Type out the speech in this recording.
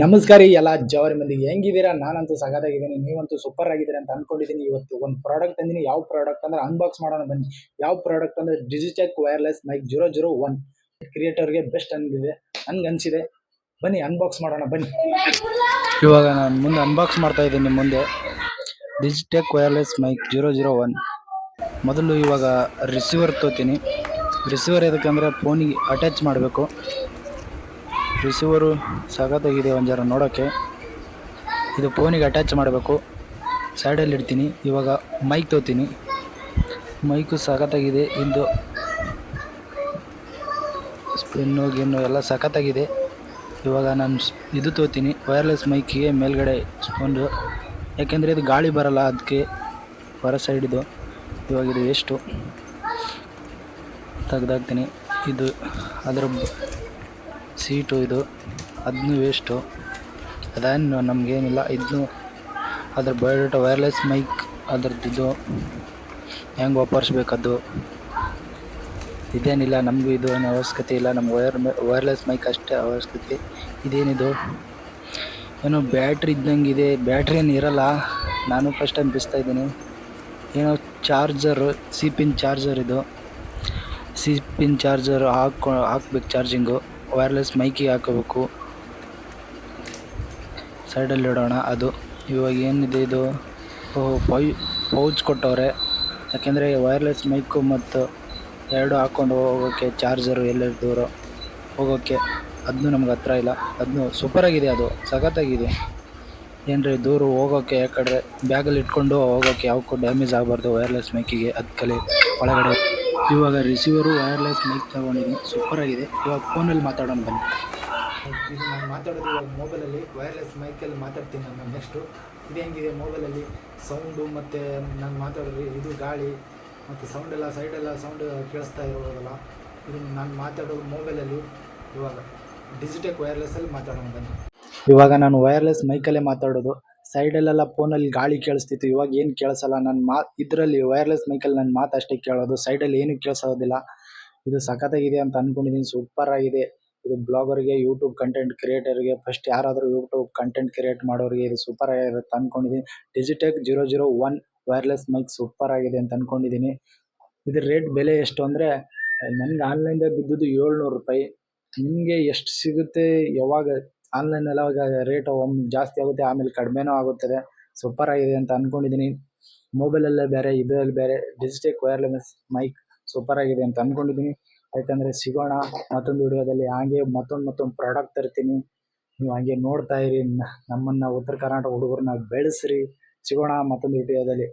ನಮಸ್ಕಾರ ಎಲ್ಲ ಜವಾರಿ ಮಂದಿಗೆ ಹೆಂಗಿದ್ದೀರಾ? ನಾನಂತೂ ಸಗದಾಗಿದ್ದೀನಿ ನೀವಂತೂ ಸೂಪರ್ ಆಗಿದ್ದೀರಾ ಅಂತ ಅನ್ಕೊಂಡಿದ್ದೀನಿ. ಇವತ್ತು ಒಂದು ಪ್ರಾಡಕ್ಟ್ ತಂದಿನಿ. ಯಾವ ಪ್ರಾಡಕ್ಟ್ ಅಂದ್ರೆ ಅನ್ಬಾಕ್ಸ್ ಮಾಡೋಣ ಬನ್ನಿ. ಯಾವ ಪ್ರಾಡಕ್ಟ್ ಅಂದ್ರೆ Digitek wireless mic zero zero one. ಕ್ರಿಯೇಟರ್ಗೆ best ಅಂದಿದೆ. ನನ್ಗೆ ಅನಿಸಿದೆ. ಬನ್ನಿ ಅನ್ಬಾಕ್ಸ್ ಮಾಡೋಣ ಬನ್ನಿ. ಇವಾಗ ನಾನು ಮುಂದೆ ಅನ್ಬಾಕ್ಸ್ ಮಾಡ್ತಾ ಇದ್ದೀನಿ ಮುಂದೆ. Digitek wireless mic zero zero one. ಮೊದಲು ಇವಾಗ ರಿಸೀವರ್ ತೊಗೋತೀನಿ ರಿಸೀವರ್ ಎದಕ್ಕಂದ್ರೆ ಫೋನಿಗೆ ಅಟ್ಯಾಚ್ ಮಾಡಬೇಕು. ರಿಸೀವರು ಸಖತ್ತಾಗಿದೆ ಒಂದು ಜರ ನೋಡೋಕ್ಕೆ ಇದು ಫೋನಿಗೆ ಅಟ್ಯಾಚ್ ಮಾಡಬೇಕು. ಸೈಡಲ್ಲಿ ಇಡ್ತೀನಿ. ಇವಾಗ ಮೈಕ್ ತೋತೀನಿ. ಮೈಕು ಸಖತ್ತಾಗಿದೆ. ಇಂದು ಸ್ಪಿನ್ನು ಗಿನ್ನು ಎಲ್ಲ ಸಖತ್ತಾಗಿದೆ. ಇವಾಗ ನಾನು ಇದು ತೋತೀನಿ. ವೈರ್ಲೆಸ್ ಮೈಕಿಗೆ ಮೇಲ್ಗಡೆ ಸ್ಪೂನ್ದು ಯಾಕೆಂದರೆ ಇದು ಗಾಳಿ ಬರಲ್ಲ ಅದಕ್ಕೆ ಹೊರ ಸೈಡಿದು ಇವಾಗ ಇದು ಎಷ್ಟು? ತೆಗ್ದಾಕ್ತೀನಿ. ಇದು ಅದರ ಸೀಟು ಇದು. ಅದನ್ನು ವೇಸ್ಟು ಅದೇನು ನಮಗೇನಿಲ್ಲ. ಇದನ್ನು ಅದ್ರ ಬಯೋಡಾಟ ವೈರ್ಲೆಸ್ ಮೈಕ್ ಅದ್ರದ್ದು ಇದು ಹೆಂಗೆ ವಾಪರಿಸ್ಬೇಕದು ಇದೇನಿಲ್ಲ, ನಮಗೂ ಇದು ಏನು ಅವಶ್ಯಕತೆ ಇಲ್ಲ. ನಮ್ಗೆ ವೈರ್ ವೈರ್ಲೆಸ್ ಮೈಕ್ ಅಷ್ಟೇ ಅವಶ್ಯಕತೆ. ಇದೇನಿದು? ಏನೋ ಬ್ಯಾಟ್ರಿ ಇದ್ದಂಗೆ ಇದೆ. ಬ್ಯಾಟ್ರಿ ಏನು ಇರಲ್ಲ. ನಾನು ಫಸ್ಟ್ ಟೈಮ್ ಬಿಸ್ತಾ ಇದ್ದೀನಿ. ಏನೋ ಚಾರ್ಜರು ಸಿ ಪಿನ್ ಚಾರ್ಜರ್ ಇದು. ಸಿ ಪಿನ್ ಚಾರ್ಜರ್ ಹಾಕ್ಕೊ ಹಾಕ್ಬೇಕು ಚಾರ್ಜಿಂಗು ವೈರ್ಲೆಸ್ ಮೈಕಿಗೆ ಹಾಕೋಬೇಕು. ಸೈಡಲ್ಲಿ ಇಡೋಣ ಅದು. ಇವಾಗ ಏನಿದೆ ಇದು? ಓಹ್ ಪೈ ಪೌಚ್ ಕೊಟ್ಟವ್ರೆ. ಯಾಕೆಂದರೆ ವೈರ್ಲೆಸ್ ಮೈಕು ಮತ್ತು ಎರಡು ಹಾಕ್ಕೊಂಡು ಹೋಗೋಕ್ಕೆ ಚಾರ್ಜರು ಎಲ್ಲೆಲ್ಲಿ ದೂರ ಹೋಗೋಕ್ಕೆ ಅದನ್ನು ನಮ್ಗೆ ಹತ್ರ ಇಲ್ಲ. ಅದನ್ನು ಸೂಪರಾಗಿದೆ ಅದು. ಸಖತ್ತಾಗಿದೆ. ಏನ್ರಿ, ದೂರು ಹೋಗೋಕ್ಕೆ ಯಾಕಂದರೆ ಬ್ಯಾಗಲ್ಲಿ ಇಟ್ಕೊಂಡು ಹೋಗೋಕ್ಕೆ ಯಾವಕ್ಕೂ ಡ್ಯಾಮೇಜ್ ಆಗಬಾರ್ದು ವೈರ್ಲೆಸ್ ಮೈಕಿಗೆ ಅದಕ್ಕಲ್ಲಿ ಒಳಗಡೆ ಇವಾಗ ರಿಸೀವರು ವೈರ್ಲೆಸ್ ಮೈಕ್ ತಗೊಂಡಿದ್ದೀನಿ. ಸೂಪರಾಗಿದೆ ಇವಾಗ ಫೋನಲ್ಲಿ ಮಾತಾಡೋಣ ಬನ್ನಿ. ಇದು ನಾನು ಮಾತಾಡೋದು ಇವಾಗ ಮೊಬೈಲಲ್ಲಿ ವೈರ್ಲೆಸ್ ಮೈಕಲ್ಲಿ ಮಾತಾಡ್ತೀನಿ ನಾನು ನೆಕ್ಸ್ಟು ಇದು ಹೆಂಗಿದೆ ಮೊಬೈಲಲ್ಲಿ ಸೌಂಡು ಮತ್ತು ನಾನು ಮಾತಾಡೋದು ಇದು ಗಾಳಿ ಮತ್ತು ಸೌಂಡೆಲ್ಲ ಸೈಡೆಲ್ಲ ಸೌಂಡ್ ಕೇಳಿಸ್ತಾ ಇರೋದಲ್ಲ. ಇದು ನಾನು ಮಾತಾಡೋದು ಮೊಬೈಲಲ್ಲಿ ಇವಾಗ ಡಿಜಿಟೆಕ್ ವೈರ್ಲೆಸ್ಸಲ್ಲಿ ಮಾತಾಡೋಣ ಬನ್ನಿ. ಇವಾಗ ನಾನು ವೈರ್ಲೆಸ್ ಮೈಕಲ್ಲೇ ಮಾತಾಡೋದು. ಸೈಡಲ್ಲೆಲ್ಲ ಫೋನಲ್ಲಿ ಗಾಳಿ ಕೇಳಿಸ್ತಿತ್ತು, ಇವಾಗ ಏನು ಕೇಳಿಸಲ್ಲ. ನನ್ನ ಮಾ, ಇದರಲ್ಲಿ ವೈರ್ಲೆಸ್ ಮೈಕಲ್ಲಿ ನನ್ನ ಮಾತು ಅಷ್ಟೇ ಕೇಳೋದು, ಸೈಡಲ್ಲಿ ಏನೂ ಕೇಳಿಸೋದಿಲ್ಲ. ಇದು ಸಖತ್ತಾಗಿದೆ ಅಂತ ಅಂದ್ಕೊಂಡಿದ್ದೀನಿ ಸೂಪರ್ ಆಗಿದೆ ಇದು ಬ್ಲಾಗರ್ಗೆ, ಯೂಟ್ಯೂಬ್ ಕಂಟೆಂಟ್ ಕ್ರಿಯೇಟರ್ಗೆ ಫಸ್ಟ್ ಯಾರಾದರೂ ಯೂಟ್ಯೂಬ್ ಕಂಟೆಂಟ್ ಕ್ರಿಯೇಟ್ ಮಾಡೋರಿಗೆ ಇದು ಸೂಪರ್ ಆಗಿರುತ್ತೆ ಅಂದ್ಕೊಂಡಿದ್ದೀನಿ Digitek zero zero one wireless mic super ಆಗಿದೆ ಅಂತ ಅಂದ್ಕೊಂಡಿದ್ದೀನಿ ಇದ್ರ ರೇಟ್ ಬೆಲೆ ಎಷ್ಟು ಅಂದರೆ, ನನಗೆ ಆನ್ಲೈನ್ದಾಗ ಬಿದ್ದಿದ್ದು ಏಳ್ನೂರು ರೂಪಾಯಿ. ನಿಮಗೆ ಎಷ್ಟು ಸಿಗುತ್ತೆ, ಯಾವಾಗ ಆನ್ಲೈನಲ್ಲಿ ಅವಾಗ ರೇಟು ಒಮ್ಮೆ ಜಾಸ್ತಿ ಆಗುತ್ತೆ, ಆಮೇಲೆ ಕಡಿಮೆನೂ ಆಗುತ್ತದೆ. ಸೂಪರ್ ಆಗಿದೆ ಅಂತ ಅಂದ್ಕೊಂಡಿದ್ದೀನಿ ಮೊಬೈಲಲ್ಲೇ ಬೇರೆ, ಇದರಲ್ಲಿ ಬೇರೆ ಡಿಜಿಟಲ್ ವೈರ್ಲೆಸ್ ಮೈಕ್ ಸೂಪರ್ ಆಗಿದೆ ಅಂತ ಅಂದ್ಕೊಂಡಿದ್ದೀನಿ ಯಾಕಂದರೆ ಸಿಗೋಣ, ಮತ್ತೊಂದು ವಿಡಿಯೋದಲ್ಲಿ ಹಾಗೆ ಮತ್ತೊಂದು ಮತ್ತೊಂದು ಪ್ರಾಡಕ್ಟ್ ತರ್ತೀನಿ. ನೀವು ಹಾಗೆ ನೋಡ್ತಾ ಇರಿ. ನಮ್ಮನ್ನು ಉತ್ತರ ಕರ್ನಾಟಕ ಹುಡುಗರನ್ನ ಬೆಳೆಸ್ರಿ. ಸಿಗೋಣ ಮತ್ತೊಂದು ವಿಡಿಯೋದಲ್ಲಿ.